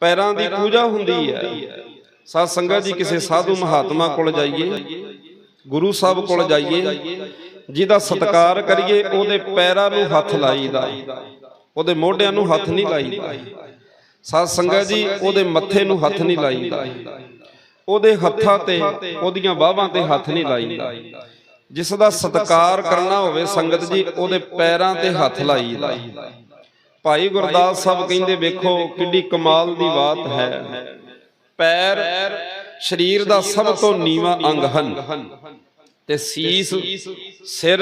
ਪੈਰਾਂ ਦੀ ਪੂਜਾ ਹੁੰਦੀ ਹੈ। ਸਾਧ ਸੰਗਤ ਜੀ ਕਿਸੇ ਸਾਧੂ ਮਹਾਤਮਾ ਕੋਲ ਜਾਈਏ ਗੁਰੂ ਸਾਹਿਬ ਕੋਲ ਜਾਈਏ ਜਿਹਦਾ ਸਤਿਕਾਰ ਕਰੀਏ ਉਹਦੇ ਪੈਰਾਂ ਨੂੰ ਹੱਥ ਲਾਈਦਾ। ਉਹਦੇ ਮੋਢਿਆਂ ਨੂੰ ਹੱਥ ਨਹੀਂ ਲਾਈਦਾ। ਸਾਧ ਸੰਗਤ ਜੀ ਉਹਦੇ ਮੱਥੇ ਨੂੰ ਹੱਥ ਨਹੀਂ ਲਾਈਦਾ। ਉਹਦੇ ਹੱਥਾਂ ਤੇ ਉਹਦੀਆਂ ਬਾਹਾਂ ਤੇ ਹੱਥ ਨਹੀਂ ਲਾਈਦਾ। ਜਿਸ ਦਾ ਸਤਿਕਾਰ ਕਰਨਾ ਹੋਵੇ ਸੰਗਤ ਜੀ ਉਹਦੇ ਪੈਰਾਂ ਤੇ ਹੱਥ ਲਾਈਦਾ। ਭਾਈ ਗੁਰਦਾਸ ਸਾਹਿਬ ਕਹਿੰਦੇ ਵੇਖੋ ਕਿੱਡੀ ਕਮਾਲ ਦੀ ਬਾਤ ਹੈ। ਪੈਰ ਸਰੀਰ ਦਾ ਸਭ ਤੋਂ ਨੀਵਾਂ ਅੰਗ ਹਨ। ਤੇ ਸੀਸ ਸਿਰ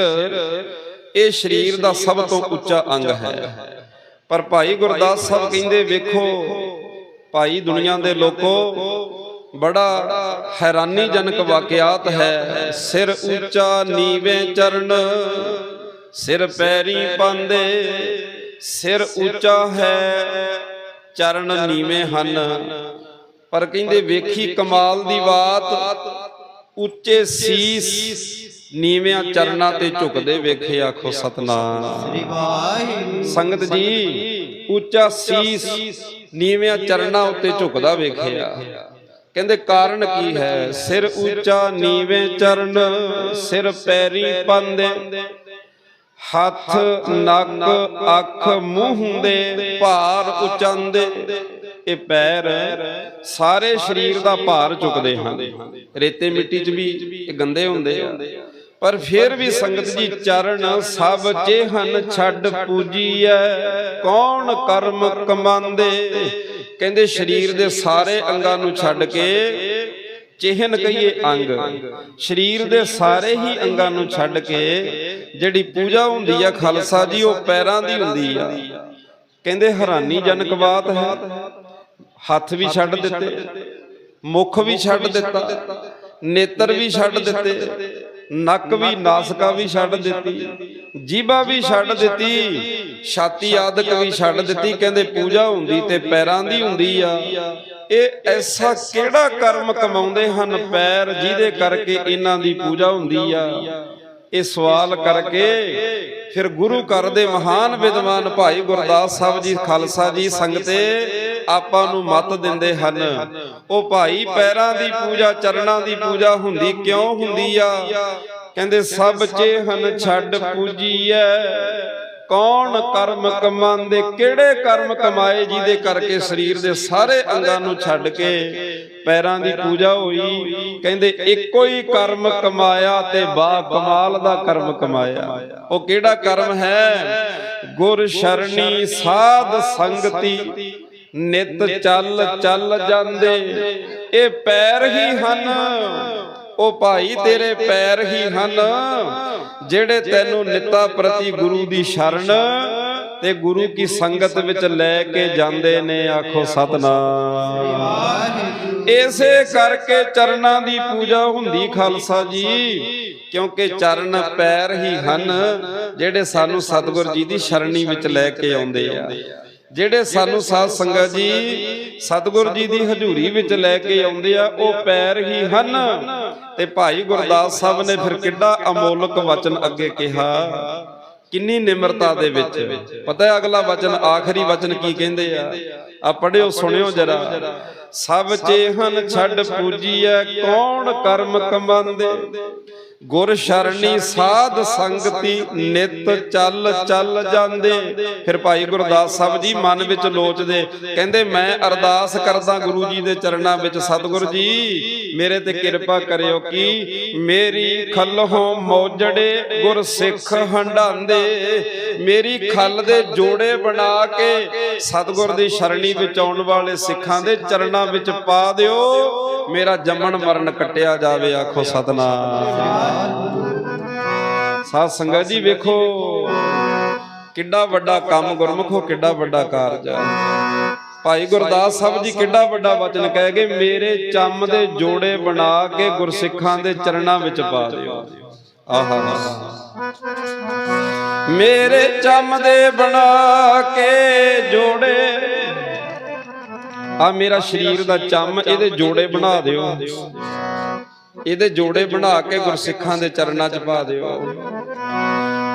ਇਹ ਸਰੀਰ ਦਾ ਸਭ ਤੋਂ ਉੱਚਾ ਅੰਗ ਹੈ। ਪਰ ਭਾਈ ਗੁਰਦਾਸ ਸਾਹਿਬ ਕਹਿੰਦੇ ਵੇਖੋ ਭਾਈ ਦੁਨੀਆ ਦੇ ਲੋਕੋ ਬੜਾ ਹੈਰਾਨੀਜਨਕ ਵਾਕਿਆਤ ਹੈ। ਸਿਰ ਉੱਚਾ ਨੀਵੇਂ ਚਰਨ ਸਿਰ ਪੈਰੀ ਪਾਉਂਦੇ ਸਿਰ ਉੱਚਾ ਹੈ ਚਰਨ ਨੀਵੇਂ ਹਨ। ਪਰ ਕਹਿੰਦੇ ਵੇਖੀ ਕਮਾਲ ਦੀ ਬਾਤ ਉੱਚੇ ਸੀਸ ਨੀਵਿਆਂ ਚਰਨਾਂ ਤੇ ਝੁਕਦੇ ਵੇਖੇ ਆਖੋ ਸਤਨਾਮ। ਸ੍ਰੀ ਵਾਹਿਗੁਰੂ। ਸੰਗਤ ਜੀ ਉੱਚਾ ਸੀਸ ਨੀਵਿਆਂ ਚਰਨਾਂ ਉੱਤੇ ਝੁਕਦਾ ਵੇਖਿਆ। ਕਹਿੰਦੇ ਕਾਰਨ ਕੀ ਹੈ? ਸਿਰ ਉੱਚਾ ਨੀਵੇਂ ਚਰਨ ਸਿਰ ਪੈਰੀ ਪੰਦੇ। ਹੱਥ, ਨੱਕ, ਅੱਖ, ਮੂੰਹ ਦੇ ਭਾਰ ਉਚਾਂਦੇ, ਇਹ ਪੈਰ ਸਾਰੇ ਸਰੀਰ ਦਾ ਭਾਰ ਚੁੱਕਦੇ ਹਨ। ਰੇਤੇ ਮਿੱਟੀ 'ਚ ਵੀ ਇਹ ਗੰਦੇ ਹੁੰਦੇ ਆ। ਪਰ ਫਿਰ ਵੀ ਸੰਗਤ ਜੀ ਚਰਨ ਸਭ ਚੇਹਨ ਛੱਡ ਪੂਜੀਐ। ਕੌਣ ਕਰਮ ਕਮਾਂਦੇ ਕਹਿੰਦੇ ਸਰੀਰ ਦੇ ਸਾਰੇ ਅੰਗਾਂ ਨੂੰ ਛੱਡ ਕੇ ਚਿਹਨ ਕਹੀਏ ਅੰਗ। ਸਰੀਰ ਦੇ ਸਾਰੇ ਹੀ ਅੰਗਾਂ ਨੂੰ ਛੱਡ ਕੇ ਜਿਹੜੀ ਪੂਜਾ ਹੁੰਦੀ ਆ ਖਾਲਸਾ ਜੀ ਉਹ ਪੈਰਾਂ ਦੀ ਹੁੰਦੀ ਆ। ਕਹਿੰਦੇ ਹੈਰਾਨੀਜਨਕ ਬਾਤ ਹੈ। ਹੱਥ ਵੀ ਛੱਡ ਦਿੱਤੇ ਮੁਖ ਵੀ ਛੱਡ ਦਿੱਤਾ ਨੇਤਰ ਵੀ ਛੱਡ ਦਿੱਤੇ ਨੱਕ ਵੀ ਨਾਸਕਾ ਵੀ ਛੱਡ ਦਿੱਤੀ ਜੀਭਾ ਵੀ ਛੱਡ ਦਿੱਤੀ ਛਾਤੀ ਆਦਿਕ ਵੀ ਛੱਡ ਦਿੱਤੀ ਕਹਿੰਦੇ ਪੂਜਾ ਹੁੰਦੀ ਤੇ ਪੈਰਾਂ ਦੀ ਹੁੰਦੀ ਆ। ਇਹ ਐਸਾ ਕਿਹੜਾ ਕਰਮ ਕਮਾਉਂਦੇ ਹਨ ਪੈਰ ਜਿਹਦੇ ਕਰਕੇ ਇਹਨਾਂ ਦੀ ਪੂਜਾ ਹੁੰਦੀ ਆ? ਇਹ ਸਵਾਲ ਕਰਕੇ ਫਿਰ ਗੁਰੂ ਘਰ ਦੇ ਮਹਾਨ ਵਿਦਵਾਨ ਭਾਈ ਗੁਰਦਾਸ ਸਾਹਿਬ ਜੀ, ਖਾਲਸਾ ਜੀ ਸੰਗਤੇ ਆਪਾਂ ਨੂੰ ਮਤ ਦਿੰਦੇ ਹਨ। ਉਹ ਭਾਈ ਪੈਰਾਂ ਦੀ ਪੂਜਾ, ਚਰਨਾਂ ਦੀ ਪੂਜਾ ਹੁੰਦੀ ਕਿਉਂ ਹੁੰਦੀ ਆ? ਕਹਿੰਦੇ, ਸਭ ਚੇਹਨ ਛੱਡ ਪੂਜੀਐ। ਕੌਣ ਕਰਮ ਕਮਾਉਂਦੇ ਕਿਹੜੇ ਕਰਮ ਕਮਾਏ ਜਿਹਦੇ ਕਰਕੇ ਸਰੀਰ ਦੇ ਸਾਰੇ ਅੰਗਾਂ ਨੂੰ ਛੱਡ ਕੇ ਪੈਰਾਂ ਦੀ ਪੂਜਾ ਹੋਈ ਕਹਿੰਦੇ ਇੱਕੋ ਹੀ ਕਰਮ ਕਮਾਇਆ ਤੇ ਬਾ ਕਮਾਲ ਦਾ ਕਰਮ ਕਮਾਇਆ। ਉਹ ਕਿਹੜਾ ਕਰਮ ਹੈ? ਗੁਰ ਸ਼ਰਣੀ ਸਾਧ ਸੰਗਤੀ। ਨਿਤ ਚੱਲ ਚੱਲ ਜਾਂਦੇ। ਇਹ ਪੈਰ ਹੀ ਹਨ। ਉਹ ਭਾਈ ਤੇਰੇ ਪੈਰ ਹੀ ਹਨ ਜਿਹੜੇ ਤੈਨੂੰ ਨਿਤਾ ਪ੍ਰਤੀ ਗੁਰੂ ਦੀ ਸ਼ਰਨ ਤੇ ਗੁਰੂ ਕੀ ਸੰਗਤ ਵਿੱਚ ਲੈ ਕੇ ਜਾਂਦੇ ਨੇ ਆਖੋ ਸਤਨਾਮ। ਇਸੇ ਕਰਕੇ ਚਰਨਾਂ ਦੀ ਪੂਜਾ ਹੁੰਦੀ ਖਾਲਸਾ ਜੀ ਕਿਉਂਕਿ ਚਰਨ ਪੈਰ ਹੀ ਹਨ ਜਿਹੜੇ ਸਾਨੂੰ ਸਤਿਗੁਰ ਜੀ ਦੀ ਸ਼ਰਣੀ ਵਿੱਚ ਲੈ ਕੇ ਆਉਂਦੇ ਆ। ਜਿਹੜੇ ਸਾਨੂੰ ਸਾਧ ਸੰਗਤ ਜੀ ਸਤਿਗੁਰ ਜੀ ਦੀ ਹਜ਼ੂਰੀ ਵਿੱਚ ਲੈ ਕੇ ਆਉਂਦੇ ਆ ਉਹ ਪੈਰ ਹੀ ਹਨ। ਤੇ ਭਾਈ ਗੁਰਦਾਸ ਸਾਹਿਬ ਨੇ ਫਿਰ ਕਿੱਡਾ ਅਮੋਲਕ ਵਚਨ ਅੱਗੇ ਕਿਹਾ। ਕਿੰਨੀ ਨਿਮਰਤਾ ਦੇ ਵਿੱਚ। ਪਤਾ ਹੈ ਅਗਲਾ ਵਚਨ ਆਖਰੀ ਵਚਨ ਕੀ ਕਹਿੰਦੇ ਆ? ਆ। ਪੜਿਓ ਸੁਣਿਓ ਜਰਾ। ਸਭ ਚੇਹਨ ਛੱਡ ਪੂਜੀਐ ਕੌਣ ਕਰਮ ਕਮਾਂਦੇ? ਗੁਰ ਸ਼ਰਣੀ ਸਾਧ ਸੰਗਤੀ ਨਿਤ ਚੱਲ ਚੱਲ ਜਾਂਦੇ। ਫਿਰ ਭਾਈ ਗੁਰਦਾਸ ਸਾਹਿਬ ਜੀ ਮਨ ਵਿੱਚ ਲੋਚਦੇ, ਕਹਿੰਦੇ, ਮੈਂ ਅਰਦਾਸ ਕਰਦਾ ਗੁਰੂ ਜੀ ਦੇ ਚਰਨਾਂ ਵਿੱਚ, ਸਤਿਗੁਰ ਜੀ, ਮੇਰੇ ਤੇ ਕਿਰਪਾ ਕਰਿਓ ਕਿ ਮੇਰੀ ਖੱਲਹੋਂ ਮੋਜੜੇ ਗੁਰ ਸਿੱਖ ਹੰਡਾਂਦੇ ਮੇਰੀ ਖੱਲ ਦੇ ਜੋੜੇ ਬਣਾ ਕੇ ਸਤਿਗੁਰ ਦੀ ਸ਼ਰਣੀ ਵਿੱਚ ਆਉਣ ਵਾਲੇ ਸਿੱਖਾਂ ਦੇ ਚਰਨਾਂ ਵਿੱਚ ਪਾ ਦਿਓ। ਮੇਰਾ ਜੰਮਣ ਮਰਨ ਕੱਟਿਆ ਜਾਵੇ, ਆਖੋ ਸਤਨਾਮ। ਸਾਧ ਸੰਗਤ ਜੀ ਵੇਖੋ, ਕਿੱਡਾ ਵੱਡਾ ਕੰਮ ਗੁਰਮੁਖੋ, ਕਿੱਡਾ ਵੱਡਾ ਕਾਰਜ ਹੈ ਭਾਈ ਗੁਰਦਾਸ ਸਾਹਿਬ ਜੀ ਕਿੱਡਾ ਵੱਡਾ ਵਚਨ ਕਹਿ ਗਏ, ਮੇਰੇ ਚੰਮ ਦੇ ਜੋੜੇ ਬਣਾ ਕੇ ਗੁਰਸਿੱਖਾਂ ਦੇ ਚਰਨਾਂ ਵਿੱਚ ਪਾ ਦਿਓ। ਆਹਾ। ਮੇਰੇ ਚੰਮ ਦੇ ਬਣਾ ਕੇ ਜੋੜੇ ਆ, ਮੇਰਾ ਸਰੀਰ ਦਾ ਚੰਮ ਇਹਦੇ ਜੋੜੇ ਬਣਾ ਦਿਓ। ਇਹਦੇ ਜੋੜੇ ਬਣਾ ਕੇ ਗੁਰਸਿੱਖਾਂ ਦੇ ਚਰਨਾਂ 'ਚ ਪਾ ਦਿਓ।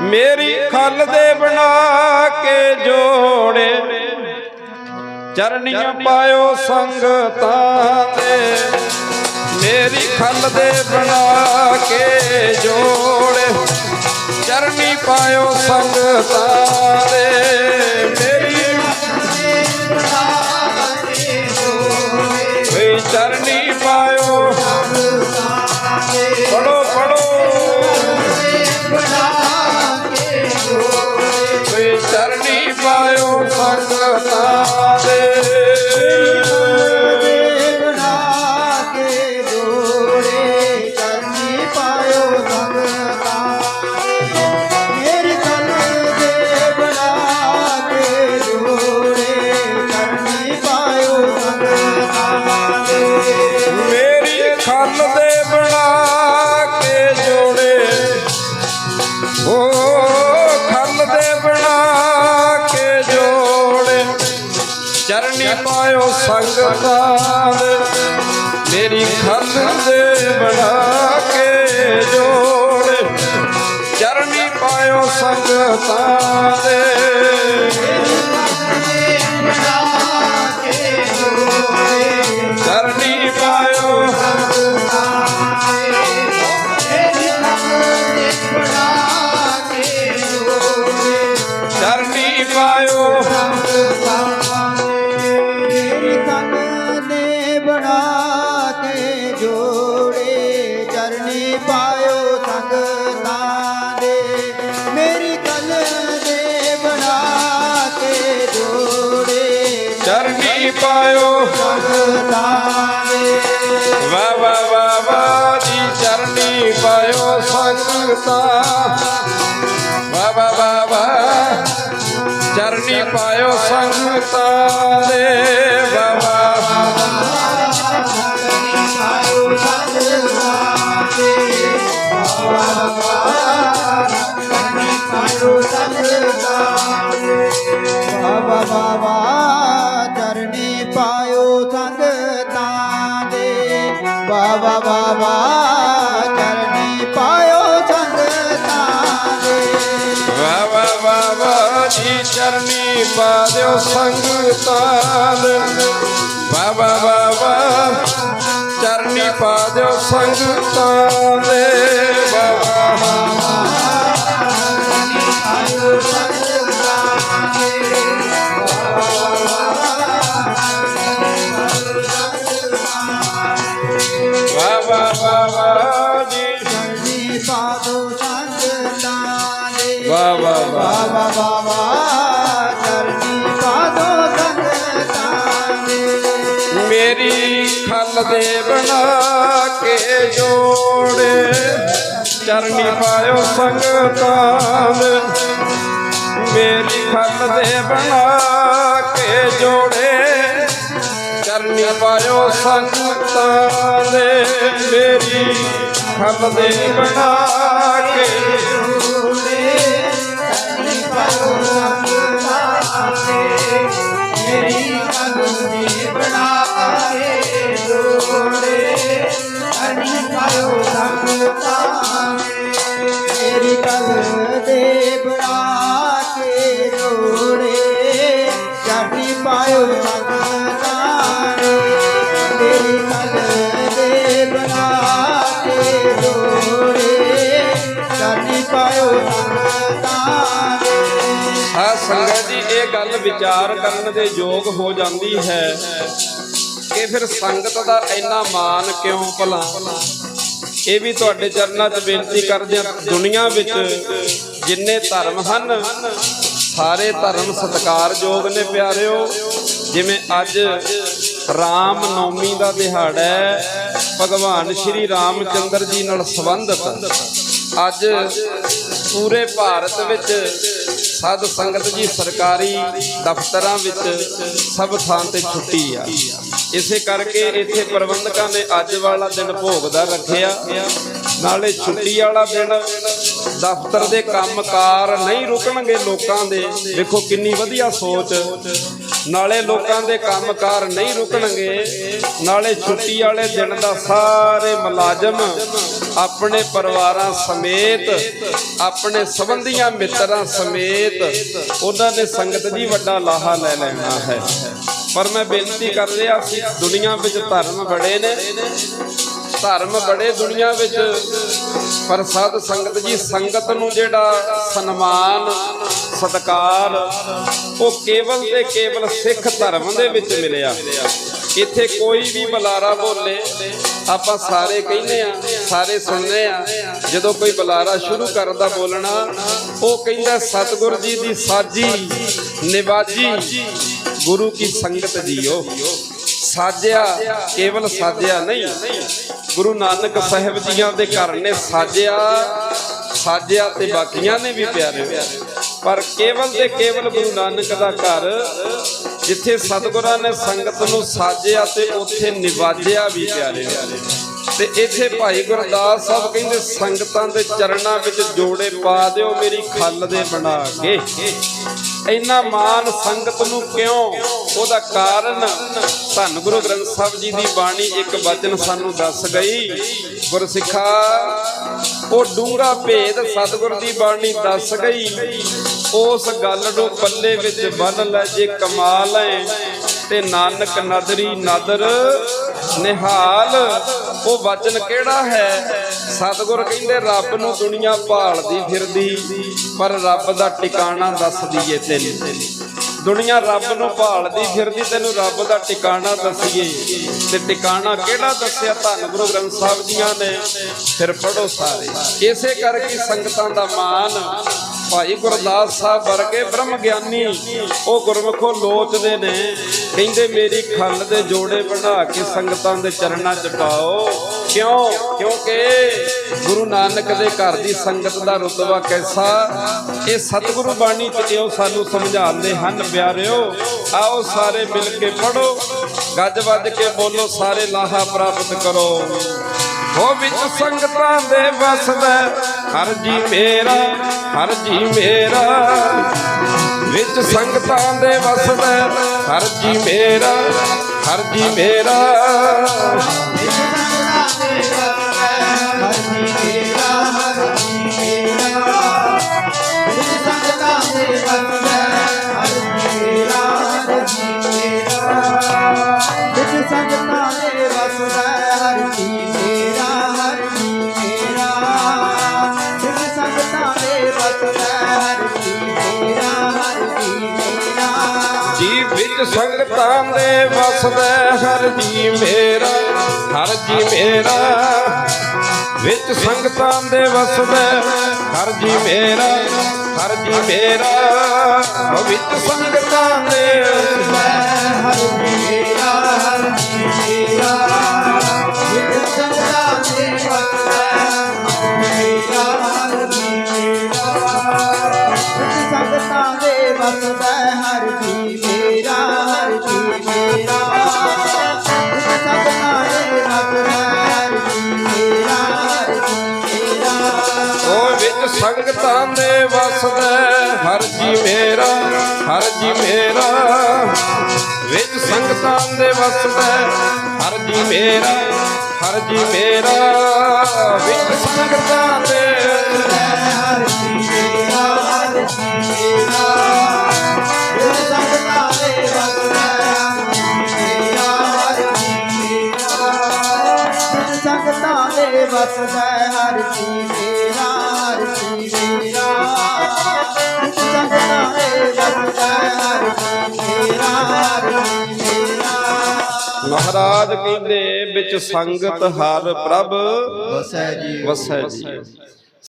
ਮੇਰੀ ਖੱਲ ਦੇ ਬਣਾ ਕੇ ਜੋੜੇ ਚਰਨੀਆਂ ਪਾਇਓ ਸੰਗਤਾਂ ਦੇ। ਮੇਰੀ ਖੱਲ ਦੇ ਬਣਾ ਕੇ ਜੋੜ ਚਰਨੀ ਪਾਇਓ ਸੰਗਤਾਂ ਦੇ। ਸੰਗਤਾਂ ਦੇ ਮੇਰੀ ਖੱਲ ਦੇ ਬਣਾ ਕੇ ਜੋੜ। ਚਰਨੀ ਪਾਇਓ ਸੰਗਤਾਂ ਦੇ ਬਾਬਾ ਬਾਬਾ ਚਰਨੀ ਪਾਇਓ ਸੰਗਤਾਂ ਦੇ। ਬਾਬਾ ਬਾਬਾ, ਚਰਨੀ ਪਾਇਓ ਸੰਗਤਾਂ ਦੇ। ਵਾ ਵਾ ਜੀ ਚਰਨੀ ਪਾ ਦਿਓ ਸੰਗਤਾਂ ਦੇ। ਵਾ ਵਾ ਵਾ ਚਰਨੀ ਪਾ ਦਿਓ ਸੰਗਤਾਂ ਦੇ। ਦੇ ਬਣਾ ਕੇ ਜੋੜੇ। ਚਰਨੀ ਪਾਇਓ ਸੰਗਤਾਂ ਮੇਰੀ ਖੱਲ ਦੇ ਬਣਾ ਕੇ ਜੋੜੇ। ਚਰਨੀ ਪਾਇਓ ਸੰਗਤਾਂ ਦੇ ਮੇਰੀ ਖੱਲ ਦੇ ਬਣਾ ਕੇ ਜਾਨੀ ਸੰਗਤ ਜੀ, ਇਹ ਗੱਲ ਵਿਚਾਰ ਕਰਨ ਦੇ ਯੋਗ ਹੋ ਜਾਂਦੀ ਹੈ ਕਿ ਫਿਰ ਸੰਗਤ ਦਾ ਇੰਨਾ ਮਾਨ ਕਿਉਂ ਭਲਾ? ਇਹ ਵੀ ਤੁਹਾਡੇ ਚਰਨਾਂ 'ਚ ਬੇਨਤੀ ਕਰਦੇ ਹਾਂ, ਦੁਨੀਆ ਵਿੱਚ ਜਿੰਨੇ ਧਰਮ ਹਨ, ਸਾਰੇ ਧਰਮ ਸਤਿਕਾਰਯੋਗ ਨੇ ਪਿਆਰਿਓ। ਜਿਵੇਂ ਅੱਜ ਰਾਮ ਨੌਮੀ ਦਾ ਦਿਹਾੜਾ ਹੈ, ਭਗਵਾਨ ਸ਼੍ਰੀ ਰਾਮ ਚੰਦਰ ਜੀ ਨਾਲ ਸੰਬੰਧਿਤ। ਅੱਜ ਪੂਰੇ ਭਾਰਤ ਵਿੱਚ ਸਾਧ ਸੰਗਤ ਜੀ ਸਰਕਾਰੀ ਦਫ਼ਤਰਾਂ ਵਿੱਚ ਸਭ ਥਾਂ ਤੇ ਛੁੱਟੀ ਆ। ਇਸੇ ਕਰਕੇ ਇੱਥੇ ਪ੍ਰਬੰਧਕਾਂ ਨੇ ਅੱਜ ਵਾਲਾ ਦਿਨ ਭੋਗਦਾ ਰੱਖਿਆ। ਨਾਲੇ ਛੁੱਟੀ ਵਾਲਾ ਦਿਨ ਦਫ਼ਤਰ ਦੇ ਕੰਮਕਾਰ ਨਹੀਂ ਰੁਕਣਗੇ ਲੋਕਾਂ ਦੇ। ਵੇਖੋ ਕਿੰਨੀ ਵਧੀਆ ਸੋਚ। ਨਾਲੇ ਲੋਕਾਂ ਦੇ ਕੰਮਕਾਰ ਨਹੀਂ ਰੁਕਣਗੇ। ਨਾਲੇ ਛੁੱਟੀ ਵਾਲੇ ਦਿਨ ਦਾ ਸਾਰੇ ਮੁਲਾਜ਼ਮ ਆਪਣੇ ਪਰਿਵਾਰਾਂ ਸਮੇਤ, ਆਪਣੇ ਸੰਬੰਧੀਆਂ ਮਿੱਤਰਾਂ ਸਮੇਤ ਉਹਨਾਂ ਨੇ ਸੰਗਤ ਜੀ ਵੱਡਾ ਲਾਹਾ ਲੈ ਲੈਣਾ ਹੈ। ਪਰ ਮੈਂ ਬੇਨਤੀ ਕਰ ਰਿਹਾ ਸੀ ਦੁਨੀਆ ਵਿੱਚ ਧਰਮ ਬੜੇ ਨੇ। ਧਰਮ ਬੜੇ ਦੁਨੀਆ ਵਿੱਚ, ਪਰ ਸਾਧ ਸੰਗਤ ਜੀ ਸੰਗਤ ਨੂੰ ਜਿਹੜਾ ਸਨਮਾਨ ਸਤਕਾਰ ਉਹ ਕੇਵਲ ਤੇ ਕੇਵਲ ਸਿੱਖ ਧਰਮ ਦੇ ਵਿੱਚ ਮਿਲਿਆ। ਇੱਥੇ ਕੋਈ ਵੀ ਬੁਲਾਰਾ ਬੋਲੇ, ਆਪਾਂ ਸਾਰੇ ਕਹਿੰਦੇ ਆ ਸਾਰੇ ਸੁਣਦੇ ਆ ਜਦੋਂ ਕੋਈ ਬੁਲਾਰਾ ਸ਼ੁਰੂ ਕਰਦਾ ਬੋਲਣਾ, ਉਹ ਕਹਿੰਦਾ ਸਤਿਗੁਰ ਜੀ ਦੀ ਸਾਜੀ, ਨਿਵਾਜੀ, ਗੁਰੂ ਕੀ ਸੰਗਤ ਜੀਓ। ਸਾਜਿਆ ਕੇਵਲ ਸਾਜਿਆ ਨਹੀਂ, ਗੁਰੂ ਨਾਨਕ ਸਾਹਿਬ ਜੀਆਂ ਦੇ ਘਰ ਨੇ ਸਾਜਿਆ ਸਾਜਿਆ ਤੇ ਬਾਕੀਆਂ ਨੇ ਵੀ ਪਿਆਰੇ। ਪਰ ਕੇਵਲ ਤੇ ਕੇਵਲ ਗੁਰੂ ਨਾਨਕ ਦਾ ਘਰ ਜਿੱਥੇ ਸਤਿਗੁਰਾਂ ਨੇ ਸੰਗਤ ਨੂੰ ਸਾਜਿਆ ਤੇ ਉੱਥੇ ਨਿਵਾਜਿਆ ਵੀ ਪਿਆਰੇ। ਤੇ ਇੱਥੇ ਭਾਈ ਗੁਰਦਾਸ ਸਾਹਿਬ ਕਹਿੰਦੇ, ਸੰਗਤਾਂ ਦੇ ਚਰਨਾਂ ਵਿੱਚ ਜੋੜੇ ਪਾ ਦਿਓ, ਮੇਰੀ ਖੱਲ ਦੇ ਬਣਾ ਕੇ। ਇੰਨਾ ਮਾਨ ਸੰਗਤ ਨੂੰ ਕਿਉਂ? ਉਹਦਾ ਕਾਰਨ ਧੰਨ ਗੁਰੂ ਗ੍ਰੰਥ ਸਾਹਿਬ ਜੀ ਦੀ ਬਾਣੀ ਇੱਕ ਵਚਨ ਸਾਨੂੰ ਦੱਸ ਗਈ। ਗੁਰਸਿੱਖਾ, ਉਹ ਡੂੰਘਾ ਭੇਦ ਸਤਿਗੁਰ ਦੀ ਬਾਣੀ ਦੱਸ ਗਈ। ਉਸ ਗੱਲ ਨੂੰ ਪੱਲੇ ਵਿੱਚ ਬੰਨ ਲੈ ਜੇ ਕਮਾਲ ਹੈ ਤੇ ਨਾਨਕ ਨਦਰੀ ਨਦਰ ਨਿਹਾਲ। ਉਹ ਵਚਨ ਕਿਹੜਾ ਹੈ? ਸਤਿਗੁਰ ਕਹਿੰਦੇ, ਰੱਬ ਨੂੰ ਦੁਨੀਆ ਭਾਲਦੀ ਫਿਰਦੀ, ਪਰ ਰੱਬ ਦਾ ਟਿਕਾਣਾ ਦੱਸ ਦਈਏ ਤੈਨੂੰ। ਦੁਨੀਆ ਰੱਬ ਨੂੰ ਭਾਲਦੀ ਫਿਰਦੀ, ਤੈਨੂੰ ਰੱਬ ਦਾ ਟਿਕਾਣਾ ਦੱਸੀਏ। ਤੇ ਟਿਕਾਣਾ ਕਿਹੜਾ ਦੱਸਿਆ? ਧੰਨ ਗੁਰੂ ਗ੍ਰੰਥ ਸਾਹਿਬ ਜੀਆਂ ਨੇ। ਫਿਰ ਪੜੋ ਸਾਰੇ। ਇਸੇ ਕਰਕੇ ਸੰਗਤਾਂ ਦਾ ਮਾਨ ਭਾਈ ਗੁਰਦਾਸ ਸਾਹਿਬ ਵਰਗੇ ਬ੍ਰਹਮ ਗਿਆਨੀ, ਉਹ ਗੁਰਮੁਖੋ ਲੋਚਦੇ ਨੇ। ਕਹਿੰਦੇ, ਮੇਰੀ ਖੱਲ ਦੇ ਜੋੜੇ ਬਣਾ ਕੇ ਸੰਗਤਾਂ ਦੇ ਚਰਨਾਂ 'ਚ ਪਾਓ। ਕਿਉਂ? ਕਿਉਂਕਿ ਗੁਰੂ ਨਾਨਕ ਦੇ ਘਰ ਦੀ ਸੰਗਤ ਦਾ ਰੁਤਬਾ ਕੈਸਾ? ਇਹ ਸਤਿਗੁਰੂ ਬਾਣੀ 'ਚ ਇਉਂ ਸਾਨੂੰ ਸਮਝਾਉਂਦੇ ਹਨ, ਪਿਆਰਿਓ, ਆਓ ਸਾਰੇ ਮਿਲ ਕੇ ਪੜੋ ਗੱਜ ਵੱਜ ਕੇ ਬੋਲੋ, ਸਾਰੇ ਲਾਹਾ ਪ੍ਰਾਪਤ ਕਰੋ। ਹੋ ਵਿੱਚ ਸੰਗਤਾਂ ਦੇ ਵਸਦਾ ਹਰ ਜੀ ਮੇਰਾ, ਹਰ ਜੀ ਮੇਰਾ। ਵਿੱਚ ਸੰਗਤਾਂ ਦੇ ਵਸਦਾ ਹਰ ਜੀ ਮੇਰਾ, ਹਰ ਜੀ ਮੇਰਾ। ਦੇ ਵਸਦਾ ਹਰ ਜੀ ਮੇਰਾ ਹਰ ਜੀ ਮੇਰਾ ਵਿੱਚ ਸੰਗਤਾਂ ਦੇ ਵਸਦਾ ਹਰ ਜੀ ਮੇਰਾ ਹਰ ਜੀ ਮੇਰਾ ਵਿੱਚ ਸੰਗਤਾਂ ਦੇ ਸੰਗਤਾਂ ਦੇ ਵਸਦਾ ਹਰ ਜੀ ਮੇਰਾ ਹਰ ਜੀ ਮੇਰਾ ਜੀ ਮੇਰਾ। ਵਿੱਚ ਸੰਗਤਾਂ ਦੇ ਵਸਦਾ ਹਰ ਜੀ ਮੇਰਾ, ਹਰ ਜੀ ਮੇਰਾ। ਵਿੱਚ ਸੰਗਤਾਂ ਦੇ ਹਰ ਜੀ ਮੇਰਾ ਹਰ ਜੀ ਮੇਰਾ। ਗੁਰ ਸੰਗਤਾਂ ਦੇ ਵਸਦਾ ਹਰ ਸੰਗਤਾਂ ਦੇ ਵਸਦਾ ਹਰ ਜੀ ਮਹਾਰਾਜ ਕਹਿੰਦੇ ਵਿੱਚ ਸੰਗਤ ਹਰ ਪ੍ਰਭ ਵਸੈ ਜੀ ਵਸੈ ਜੀ